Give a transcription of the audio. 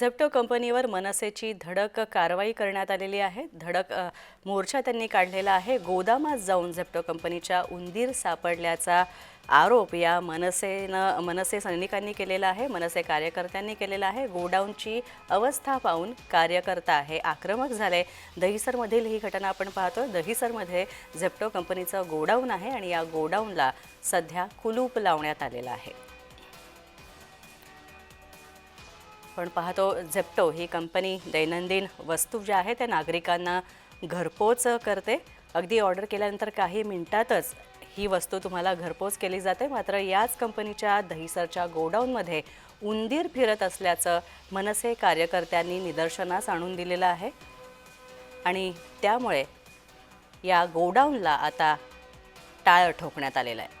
झेप्टो कंपनीवर मनसेची धडक कारवाई करण्यात आलेली आहे. धडक मोर्चा त्यांनी काढलेला आहे. गोदामात जाऊन झेप्टो कंपनीच्या उंदीर सापडल्याचा आरोप या मनसेनं मनसे सैनिकांनी केलेला आहे मनसे कार्यकर्त्यांनी केलेला आहे. गोडाऊनची अवस्था पाहून कार्यकर्ता आहे आक्रमक झाले. दहिसरमधील ही घटना आपण पाहतो दहिसरमध्ये झेप्टो कंपनीचं गोडाऊन आहे आणि या गोडाऊनला सध्या कुलूप लावण्यात आलेला आहे. पण पाहतो झेप्टो ही कंपनी दैनंदिन वस्तू ज्या आहेत त्या नागरिकांना घरपोच करते. अगदी ऑर्डर केल्यानंतर काही मिनिटातच ही वस्तू तुम्हाला घरपोच केली जाते. मात्र याच कंपनीच्या दहिसरच्या गोडाऊनमध्ये उंदीर फिरत असल्याचं मनसे कार्यकर्त्यांनी निदर्शनास आणून दिलेलं आहे. आणि त्यामुळे या गोडाऊनला आता टाळं ठोकण्यात आलेलं आहे.